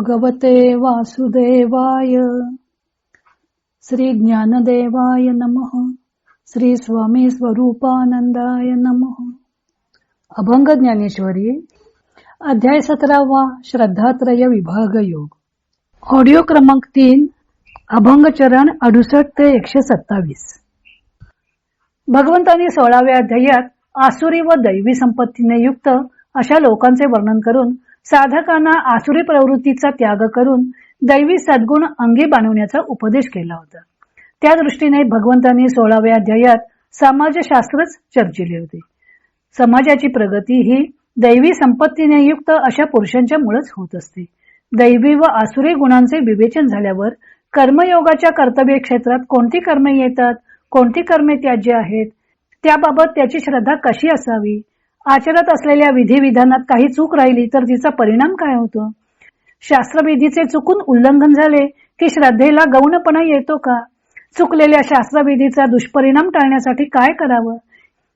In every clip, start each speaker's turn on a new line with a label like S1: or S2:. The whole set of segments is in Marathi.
S1: भगवते वासुदेवाय। श्री ज्ञानदेवाय नमः। श्री स्वामी स्वरूपानंदाय नमः। अभंग ज्ञानेश्वरी अध्याय सतरावा श्रद्धात्रय विभाग योग. ऑडिओ क्रमांक तीन अभंग चरण अडुसष्ट ते एकशे सत्तावीस. भगवंतांनी सोळाव्या अध्यायात आसुरी व दैवी संपत्तीने युक्त अशा लोकांचे वर्णन करून साधकांना आसुरी प्रवृत्तीचा त्याग करून दैवी सद्गुण अंगी बांधवण्याचा उपदेश केला होता. त्या दृष्टीने भगवंतांनी सोळाव्या अध्यायात समाजशास्त्रच चर्चिले होते. समाजाची प्रगती ही दैवी संपत्तीने युक्त अशा पुरुषांच्या मुळेच होत असते. दैवी व आसुरी गुणांचे विवेचन झाल्यावर कर्मयोगाच्या कर्तव्य क्षेत्रात कोणती कर्मे येतात कोणती कर्मे त्याज्य आहेत त्याबाबत त्याची श्रद्धा कशी असावी आचरत असलेल्या विधिविधानात काही चूक राहिली तर तिचा परिणाम काय होतो? शास्त्रविधीचे चुकून उल्लंघन झाले की श्रद्धेला गौणपणा येतो का? चुकलेल्या शास्त्रविधीचा दुष्परिणाम टाळण्यासाठी काय करावं?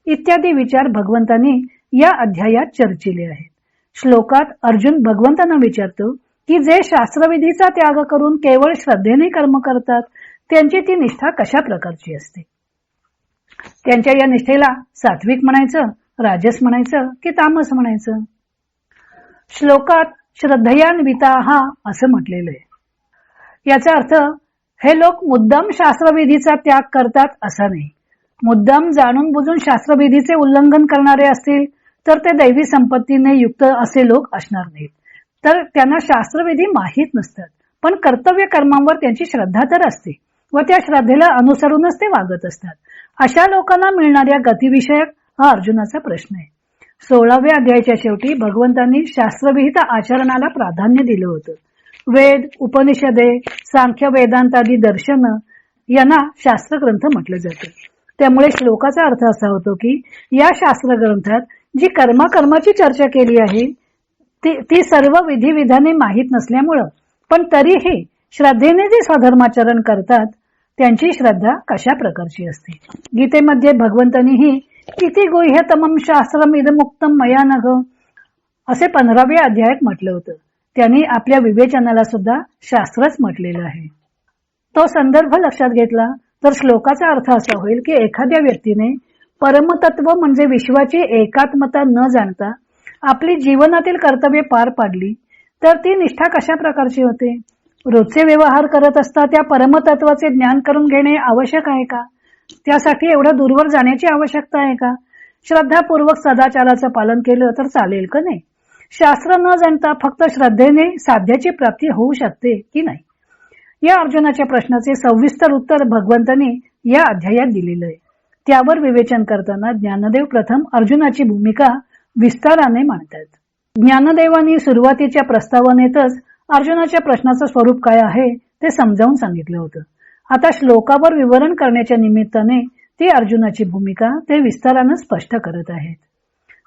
S1: इत्यादी विचार भगवंतांनी या अध्यायात चर्चिले आहेत. श्लोकात अर्जुन भगवंतांना विचारतो की जे शास्त्रविधीचा त्याग करून केवळ श्रद्धेने कर्म करतात त्यांची ती निष्ठा कशा प्रकारची असते? त्यांच्या या निष्ठेला सात्विक म्हणायचं राजस म्हणायचं की तामस म्हणायचं. श्लोकात श्रद्धयान्विता हा असं म्हटलेलं आहे. याचा अर्थ हे लोक मुद्दाम शास्त्रविधीचा त्याग करतात असा नाही. मुद्दाम जाणून बुजून शास्त्रविधीचे उल्लंघन करणारे असतील तर ते दैवी संपत्तीने युक्त असे लोक असणार नाहीत. तर त्यांना शास्त्रविधी माहीत नसतात पण कर्तव्य कर्मांवर त्यांची श्रद्धा तर असते व त्या श्रद्धेला अनुसरूनच ते वागत असतात. अशा लोकांना मिळणाऱ्या गतिविषयक हा अर्जुनाचा प्रश्न आहे. सोळाव्या अध्यायाच्या शेवटी भगवंतांनी शास्त्रविहित आचरणाला प्राधान्य दिलं होतं. वेद उपनिषदे सांख्य वेदांतादी दर्शन यांना शास्त्र ग्रंथ म्हटलं जातं. त्यामुळे श्लोकाचा अर्थ असा होतो की या शास्त्र ग्रंथात जी कर्माकर्माची चर्चा केली आहे ती ती सर्व विधिविधाने माहीत नसल्यामुळं पण तरीही श्रद्धेने जे स्वधर्माचरण करतात त्यांची श्रद्धा कशा प्रकारची असते? गीतेमध्ये भगवंतांनीही किती गुह्यतमम शास्त्रम इदमुक्तम मया नग असे पंधराव्या अध्यायात म्हटलं होतं. त्यांनी आपल्या विवेचनाला सुद्धा शास्त्रच म्हटलेलं आहे. तो संदर्भ लक्षात घेतला तर श्लोकाचा अर्थ असा होईल की एखाद्या व्यक्तीने परमतत्व म्हणजे विश्वाची एकात्मता न जाणता आपली जीवनातील कर्तव्य पार पाडली तर ती निष्ठा कशा प्रकारची होते? रोजचे व्यवहार करत असता त्या परमतत्वाचे ज्ञान करून घेणे आवश्यक आहे का? त्यासाठी एवढं दूरवर जाण्याची आवश्यकता आहे का? श्रद्धापूर्वक सदाचाराचं पालन केलं तर चालेल का नाही? शास्त्र न जाणता फक्त श्रद्धेने साध्याची प्राप्ती होऊ शकते की नाही? या अर्जुनाच्या प्रश्नाचे सविस्तर उत्तर भगवंताने या अध्यायात दिलेलं आहे. त्यावर विवेचन करताना ज्ञानदेव प्रथम अर्जुनाची भूमिका विस्ताराने मांडतात. ज्ञानदेवानी सुरुवातीच्या प्रस्तावनेतच अर्जुनाच्या प्रश्नाचं स्वरूप काय आहे ते समजावून सांगितलं होतं. आता श्लोकावर विवरण करण्याच्या निमित्ताने ती अर्जुनाची भूमिका ते विस्तारानं स्पष्ट करत आहेत.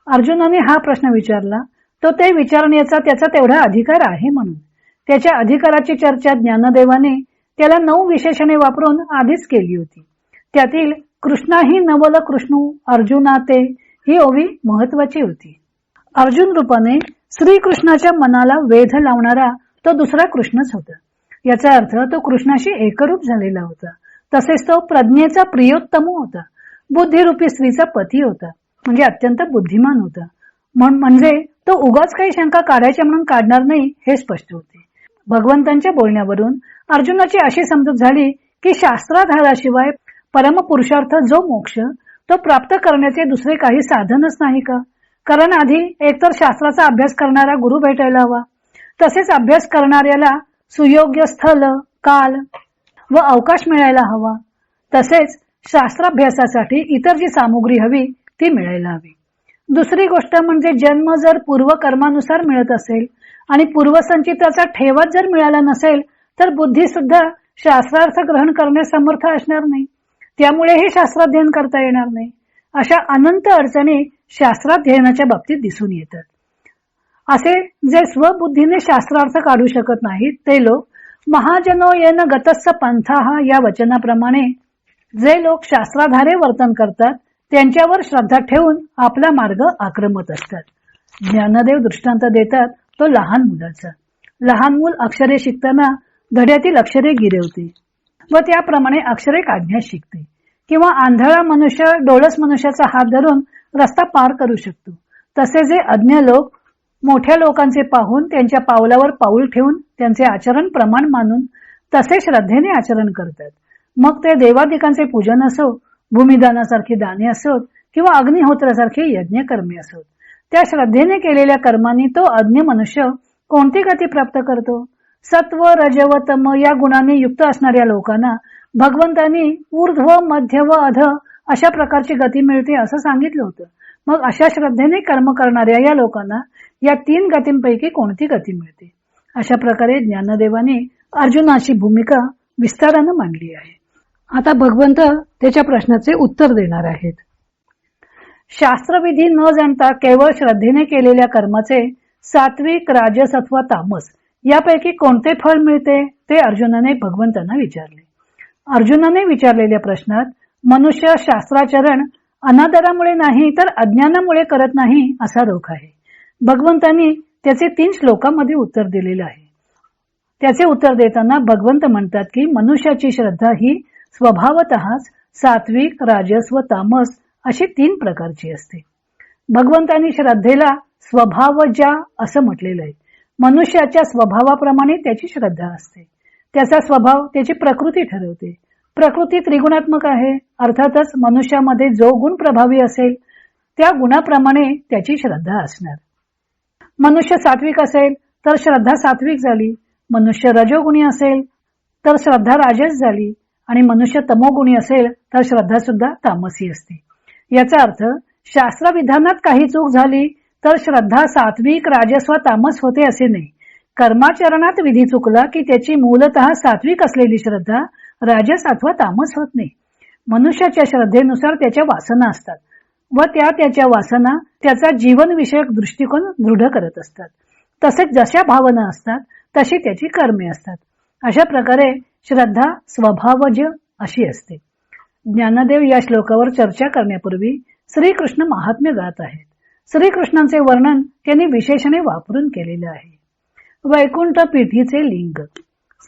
S1: अर्जुनाने हा प्रश्न विचारला तो ते विचारण्याचा त्याचा तेवढा अधिकार आहे म्हणून. त्याच्या अधिकाराची चर्चा ज्ञानदेवाने त्याला नऊ विशेषणे वापरून आधीच केली होती. त्यातील कृष्णा ही नवल कृष्णू अर्जुना ते ही ओवी महत्वाची होती. अर्जुन रूपाने श्रीकृष्णाच्या मनाला वेध लावणारा तो दुसरा कृष्णच होता. याचा अर्थ तो कृष्णाशी एकरूप झालेला होता. तसेच तो प्रज्ञेचा प्रियोत्तम होता. बुद्धिरूपी स्त्रीचा पती होता. म्हणजे अत्यंत बुद्धिमान होता. म्हणजे तो उगाच काही शंका काढायच्या म्हणून काढणार नाही हे स्पष्ट होते. भगवंतांच्या बोलण्यावरून अर्जुनाची अशी समजूत झाली की शास्त्राधाराशिवाय परमपुरुषार्थ जो मोक्ष तो प्राप्त करण्याचे दुसरे काही साधनच नाही का? कारण आधी एकतर शास्त्राचा अभ्यास करणारा गुरु भेटायला हवा. तसेच अभ्यास करणाऱ्याला सुयोग्य स्थल काल व अवकाश मिळायला हवा. तसेच शास्त्राभ्यासासाठी इतर जी सामुग्री हवी ती मिळायला हवी. दुसरी गोष्ट म्हणजे जन्म जर पूर्व कर्मानुसार मिळत असेल आणि पूर्वसंचिताचा ठेवाच जर मिळाला नसेल तर बुद्धी सुद्धा शास्त्रार्थ ग्रहण करण्यास समर्थ असणार नाही. त्यामुळेही शास्त्राध्ययन करता येणार नाही. अशा अनंत अडचणी शास्त्राध्ययनाच्या बाबतीत दिसून येतात. असे जे स्वबुद्धीने शास्त्रार्थ काढू शकत नाहीत ते लोक महाजनो येन गतस्स पंथा या वचनाप्रमाणे जे लोक शास्त्राधारे वर्तन करतात त्यांच्यावर श्रद्धा ठेवून आपला मार्ग आक्रमत असतात. ज्ञानदेव दृष्टांत देतात तो लहान मुलाचा. लहान मूल अक्षरे शिकताना धड्यातील अक्षरे गिरवते व त्याप्रमाणे अक्षरे काढण्यास शिकते. किंवा आंधळा मनुष्य डोळस मनुष्याचा हात धरून रस्ता पार करू शकतो. तसे जे अज्ञ लोक मोठ्या लोकांचे पाहून त्यांच्या पावलावर पाऊल ठेवून त्यांचे आचरण प्रमाण मानून तसे श्रद्धेने आचरण करतात. मग ते देवादिकांचे पूजन असो भूमिदानासारखी दाने असोत किंवा अग्निहोत्रासारखे यज्ञ कर्मे असोत त्या श्रद्धेने केलेल्या कर्मांनी तो अज्ञ मनुष्य कोणती गती प्राप्त करतो? सत्व रज तम या गुणांनी युक्त असणाऱ्या लोकांना भगवंतांनी ऊर्ध्व मध्य व अध अशा प्रकारची गती मिळते असं सांगितलं होतं. मग अशा श्रद्धेने कर्म करणाऱ्या या लोकांना या तीन गतींपैकी कोणती गती मिळते? अशा प्रकारे ज्ञानदेवाने अर्जुनाची भूमिका विस्तारानं मांडली आहे. आता भगवंत त्याच्या प्रश्नाचे उत्तर देणार आहेत. शास्त्रविधी न जाणता केवळ श्रद्धेने केलेल्या कर्माचे सात्विक राजस अथवा तामस यापैकी कोणते फळ मिळते ते अर्जुनाने भगवंतांना विचारले. अर्जुनाने विचारलेल्या प्रश्नात मनुष्य शास्त्राचरण अनादरामुळे नाही तर अज्ञानामुळे करत नाही असा रोख आहे. भगवंतांनी त्याचे तीन श्लोकामध्ये उत्तर दिलेले आहे. त्याचे उत्तर देताना भगवंत म्हणतात की मनुष्याची श्रद्धा ही स्वभावतःच सात्विक राजस व तामस अशी तीन प्रकारची असते. भगवंतांनी श्रद्धेला स्वभावजा असं म्हटलेलं आहे. मनुष्याच्या स्वभावाप्रमाणे त्याची श्रद्धा असते. त्याचा स्वभाव त्याची प्रकृती ठरवते. प्रकृती त्रिगुणात्मक आहे. अर्थातच मनुष्यामध्ये जो गुण प्रभावी असेल त्या गुणाप्रमाणे त्याची श्रद्धा असणार. मनुष्य सात्विक असेल तर श्रद्धा सात्विक झाली. मनुष्य रजोगुणी असेल तर श्रद्धा राजस झाली. आणि मनुष्य तमोगुणी असेल तर श्रद्धा सुद्धा तामसी असते. याचा अर्थ शास्त्रविधानात काही चूक झाली तर श्रद्धा सात्विक राजस्व तामस होते असे नाही. कर्माचरणात विधी चुकला की त्याची मूलतः सात्विक असलेली श्रद्धा राजस अथवा तामस होत नाही. मनुष्याच्या श्रद्धेनुसार त्याच्या वासना असतात. व त्या त्याच्या वासना त्याचा जीवनविषयक दृष्टिकोन दृढ करत असतात. तसेच जशा भावना असतात तशी त्याची कर्मे असतात. अशा प्रकारे श्रद्धा स्वभावज अशी असते. ज्ञानदेव या श्लोकावर चर्चा करण्यापूर्वी श्रीकृष्ण महात्म्य गात आहेत. श्रीकृष्णांचे वर्णन त्यांनी विशेषणे वापरून केलेले आहे. वैकुंठ पीठीचे लिंग.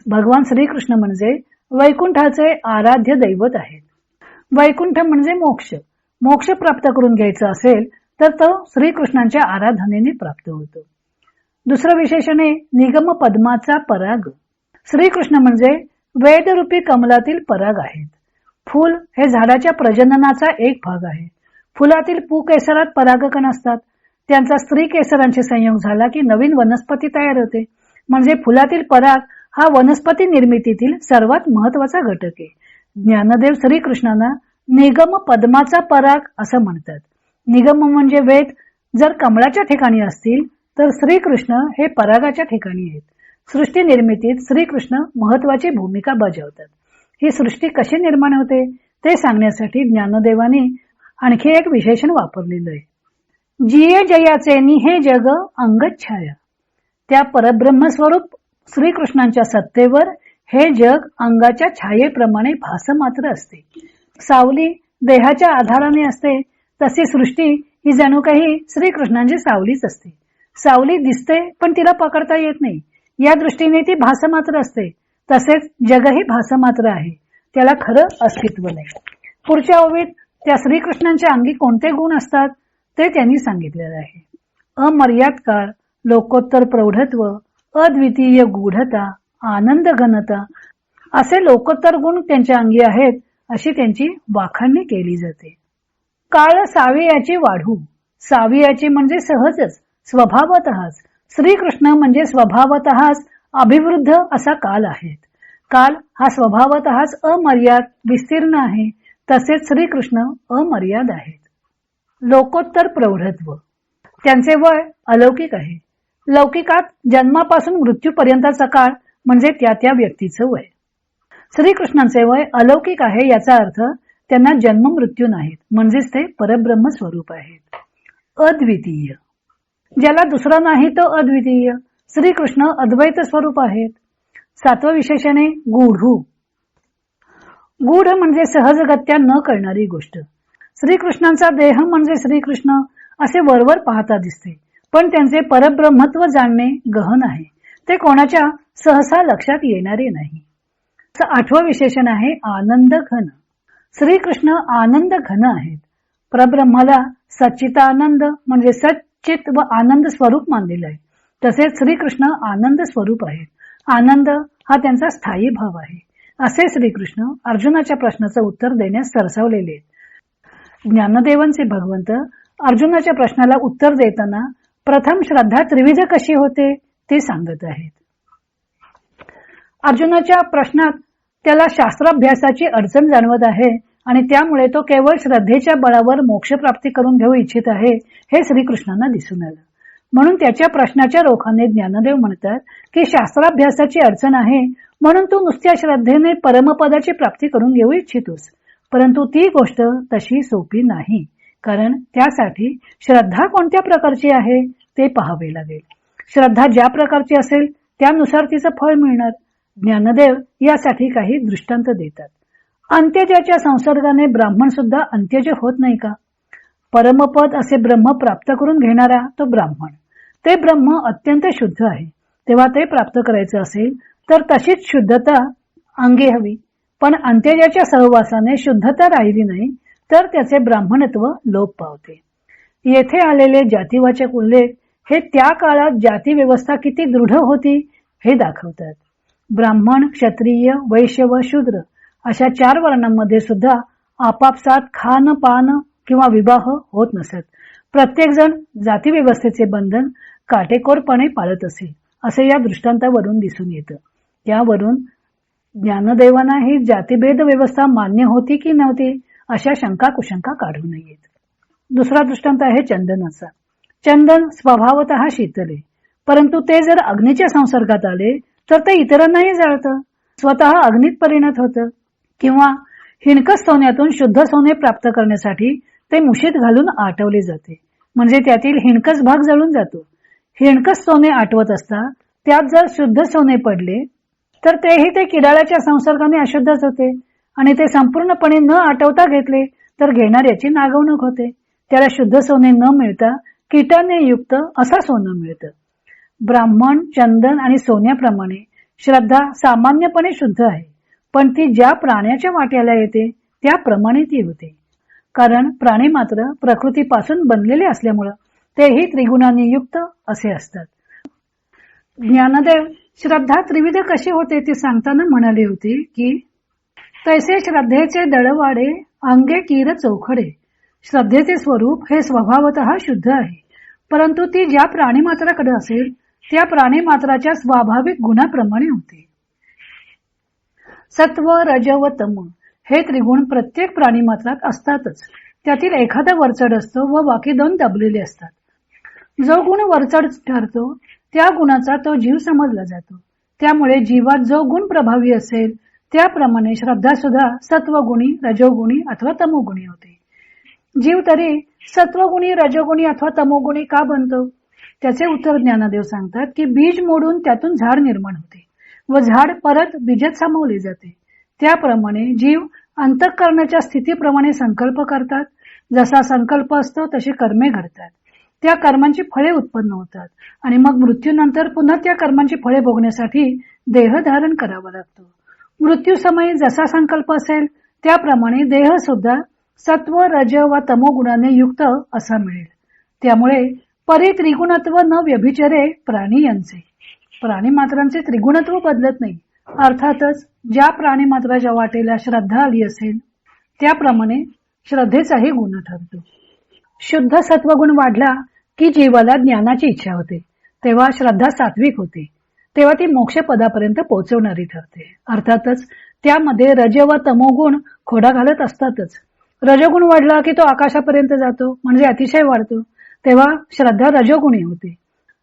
S1: भगवान श्रीकृष्ण म्हणजे वैकुंठाचे आराध्य दैवत आहेत. वैकुंठ म्हणजे मोक्ष. मोक्ष प्राप्त करून घ्यायचा असेल तर तो श्रीकृष्णांच्या आराधनेने प्राप्त होतो. दुसरं विशेषणे निगम पद्माचा पराग. श्रीकृष्ण म्हणजे वेदरूपी कमलातील पराग आहेत. फूल हे झाडाच्या प्रजननाचा एक भाग आहे. फुलातील पू केसरात परागकण असतात. त्यांचा स्त्री केसरांशी संयोग झाला की नवीन वनस्पती तयार होते. म्हणजे फुलातील पराग हा वनस्पती निर्मितीतील सर्वात महत्त्वाचा घटक आहे. ज्ञानदेव श्रीकृष्णांना निगम पद्माचा पराग असं म्हणतात. निगम म्हणजे वेद. जर कमळाच्या ठिकाणी असतील तर श्रीकृष्ण हे परागाच्या ठिकाणी आहेत. सृष्टी निर्मितीत श्रीकृष्ण महत्वाची भूमिका बजावतात. ही सृष्टी कशी निर्माण होते ते सांगण्यासाठी ज्ञानदेवाने आणखी एक विशेषण वापरलेलं आहे. जिये जयाचे निहे जग अंगच्छाया त्या परब्रह्मस्वरूप श्रीकृष्णांच्या सत्तेवर हे जग अंगाच्या छायेप्रमाणे भासमात्र असते. सावली देहाच्या आधाराने असते तशी सृष्टी ही जणू काही श्रीकृष्णांची सावलीच असते. सावली दिसते पण तिला पकडता येत नाही. या दृष्टीने ती भासमात्र असते. तसेच जगही भासमात्र आहे. त्याला खरं अस्तित्व नाही. पुढच्या ओवीत त्या श्रीकृष्णांच्या अंगी कोणते गुण असतात ते त्यांनी सांगितलेले आहे. अमर्याद काळ लोकोत्तर प्रौढत्व अद्वितीय गूढता आनंद घनता असे लोकोत्तर गुण त्यांच्या अंगी आहेत अशी त्यांची वाखाणणी केली जाते. काळ सावियाची वाढू. सावियाची म्हणजे सहजच स्वभावतःच. श्रीकृष्ण म्हणजे स्वभावतःच अभिवृद्ध असा काल आहेत काल हा स्वभावतःच अमर्याद विस्तीर्ण आहे तसेच श्रीकृष्ण अमर्याद आहेत. लोकोत्तर प्रौढत्व. त्यांचे वय अलौकिक आहे. लौकिकात जन्मापासून मृत्यूपर्यंतचा काळ म्हणजे त्या त्या व्यक्तीचं वय. श्रीकृष्णांचे वय अलौकिक आहे याचा अर्थ त्यांना जन्म मृत्यू नाहीत म्हणजेच ते परब्रह्म स्वरूप आहेत. अद्वितीय. ज्याला दुसरा नाही तो अद्वितीय. श्रीकृष्ण अद्वैत स्वरूप आहेत. सातवं विशेषणे गूढू. गूढ म्हणजे सहजगत्या न करणारी गोष्ट. श्रीकृष्णांचा देह म्हणजे श्रीकृष्ण असे वरवर पाहता दिसते. पण त्यांचे परब्रह्मत्व जाणणे गहन आहे. ते कोणाच्या सहसा लक्षात येणारे नाही. आठवं विशेषण आहे आनंद घन. श्रीकृष्ण आनंद घन आहेत. परब्रह्माला सच्चितानंद म्हणजे सच्चित व आनंद स्वरूप मानलेलं आहे. तसेच श्रीकृष्ण आनंद स्वरूप आहेत. आनंद हा त्यांचा स्थायी भाव आहे. असे श्रीकृष्ण अर्जुनाच्या प्रश्नाचं उत्तर देण्यास सरसावलेले आहेत. ज्ञानदेवांचे भगवंत अर्जुनाच्या प्रश्नाला उत्तर देताना प्रथम श्रद्धा त्रिविध कशी होते ते सांगत आहेत. अर्जुनाच्या प्रश्नात त्याला शास्त्राभ्यासाची अडचण जाणवत आहे आणि त्यामुळे तो केवळ श्रद्धेच्या बळावर मोक्षप्राप्ती करून घेऊ इच्छित आहे हे श्रीकृष्णांना दिसून आलं. म्हणून त्याच्या प्रश्नाच्या रोखाने ज्ञानदेव म्हणतात की शास्त्राभ्यासाची अडचण आहे म्हणून तू नुसत्या श्रद्धेने परमपदाची प्राप्ती करून घेऊ इच्छितोस. परंतु ती गोष्ट तशी सोपी नाही कारण त्यासाठी श्रद्धा कोणत्या प्रकारची आहे ते पाहावे लागेल. श्रद्धा ज्या प्रकारची असेल त्यानुसार तिचं फळ मिळणार. ज्ञानदेव यासाठी काही दृष्टांत देतात. अंत्यजाच्या संसर्गाने ब्राह्मण सुद्धा अंत्यज होत नाही का? परमपद असे ब्रह्म प्राप्त करून घेणारा तो ब्राह्मण. ते ब्रह्म अत्यंत शुद्ध आहे. तेव्हा ते प्राप्त करायचं असेल तर तशीच शुद्धता अंगी हवी. पण अंत्यजाच्या सहवासाने शुद्धता राहिली नाही तर त्याचे ब्राह्मणत्व लोप पावते. येथे आलेले जातीवाचक उल्लेख हे त्या काळात जाती व्यवस्था किती दृढ होती हे दाखवतात. ब्राह्मण क्षत्रिय वैश्य व शूद्र अशा चार वर्णांमध्ये सुद्धा आपापसात खान पान किंवा विवाह होत नसत. प्रत्येक जण जाती व्यवस्थेचे बंधन काटेकोरपणे पाळत असे असे या दृष्टांतावरून दिसून येतं. त्यावरून ज्ञानदेवांना ही जातीभेद व्यवस्था मान्य होती की नव्हती अशा शंका कुशंका काढू नयेत दुसरा दृष्टांत आहे चंदनाचा. चंदन स्वभावत शीतल आहे परंतु ते जर अग्नीच्या संसर्गात आले तर ते इतरांनाही जाळतं. स्वतः अग्नीत परिणत होतं. किंवा हिणकस सोन्यातून शुद्ध सोने प्राप्त करण्यासाठी ते मुशीत घालून आटवले जाते. म्हणजे त्यातील हिणकस भाग जळून जातो. हिणकस सोने आटवत असता त्यात जर शुद्ध सोने पडले तर तेही ते किडाळाच्या संसर्गाने अशुद्धच होते. आणि ते संपूर्णपणे न आटवता घेतले तर घेणाऱ्याची नागवणूक होते. त्याला शुद्ध सोने न मिळता कीटाने युक्त असं सोनं मिळतं. ब्राह्मण चंदन आणि सोन्याप्रमाणे श्रद्धा सामान्यपणे शुद्ध आहे. पण ती ज्या प्राण्याच्या वाट्याला येते त्याप्रमाणे ती होते. कारण प्राणी मात्र प्रकृतीपासून बनलेले असल्यामुळं तेही त्रिगुणांनी युक्त असे असतात. ज्ञानदेव श्रद्धा त्रिविध कशी होते ते सांगताना म्हणाले होते की तैसे श्रद्धेचे दळवाडे अंगे कीर चौखडे. श्रद्धेचे स्वरूप हे स्वभावत शुद्ध आहे. परंतु ती ज्या प्राणीमात्राकडे असेल त्या प्राणीमात्राच्या स्वाभाविक गुणाप्रमाणे होते. सत्व रज व तम हे त्रिगुण प्रत्येक प्राणीमात्रात असतातच. त्यातील एखादा वरचढ असतो व बाकी दोन दबलेले असतात. जो गुण वरचढ ठरतो त्या गुणाचा तो जीव समजला जातो. त्यामुळे जीवात जो गुण प्रभावी असेल त्याप्रमाणे श्रद्धा सुद्धा सत्वगुणी रजोगुणी अथवा तमोगुणी होते. जीव तरी सत्वगुणी रजोगुणी अथवा तमोगुणी का बनतो? त्याचे उत्तर ज्ञानदेव सांगतात की बीज मोडून त्यातून झाड निर्माण होते व झाड परत बीजत सामावले जाते. त्याप्रमाणे जीव अंतःकरणाच्या स्थितीप्रमाणे संकल्प करतात. जसा संकल्प असतो तशी कर्मे घडतात. त्या कर्मांची फळे उत्पन्न होतात आणि मग मृत्यूनंतर पुन्हा त्या कर्मांची फळे भोगण्यासाठी देह धारण करावा लागतो. मृत्यू समयी जसा संकल्प असेल त्याप्रमाणे देह सुद्धा सत्व रज व तमोगुणाने युक्त असा मिळेल. त्यामुळे परी त्रिगुणत्व न व्यभिचरे प्राणी यांचे. प्राणी मात्रांचे त्रिगुणत्व बदलत नाही. अर्थातच ज्या प्राणी मात्राच्या वाटेला श्रद्धा आली असेल त्याप्रमाणे श्रद्धेचाही गुण ठरतो. शुद्ध सत्वगुण वाढला की जीवाला ज्ञानाची इच्छा होते. तेव्हा श्रद्धा सात्विक होते. तेव्हा ती मोक्ष पदापर्यंत पोहोचवणारी ठरते. अर्थातच त्यामध्ये रज व तमोगुण खोडा घालत असतातच. रजगुण वाढला की तो आकाशापर्यंत जातो म्हणजे अतिशय वाढतो. तेव्हा श्रद्धा रजोगुणी होते.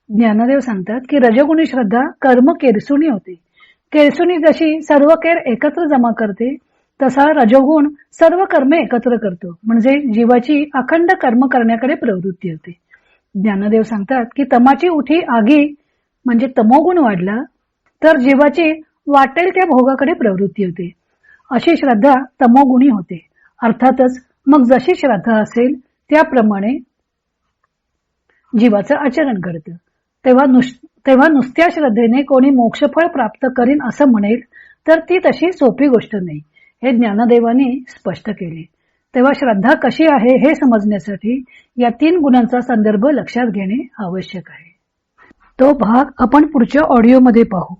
S1: ज्ञानदेव सांगतात की रजोगुणी श्रद्धा कर्म केरसुणी होते. केरसुणी जशी सर्व केर एकत्र जमा करते तसा रजोगुण सर्व कर्मे एकत्र करतो. म्हणजे जीवाची अखंड कर्म करण्याकडे प्रवृत्ती होते. ज्ञानदेव सांगतात की तमाची उठी आगी म्हणजे तमोगुण वाढला तर जीवाची वाटेल त्या भोगाकडे प्रवृत्ती होते. अशी श्रद्धा तमोगुणी होते. अर्थातच मग जशी श्रद्धा असेल त्याप्रमाणे जीवाचं आचरण घडतं तेव्हा तेव्हा नुसत्या श्रद्धेने कोणी मोक्षफळ प्राप्त करीन असं म्हणेल तर ती तशी सोपी गोष्ट नाही हे ज्ञानदेवानी स्पष्ट केले. तेव्हा श्रद्धा कशी आहे हे समजण्यासाठी या तीन गुणांचा संदर्भ लक्षात घेणे आवश्यक आहे. तो भाग आपण पुढच्या ऑडिओमध्ये पाहू.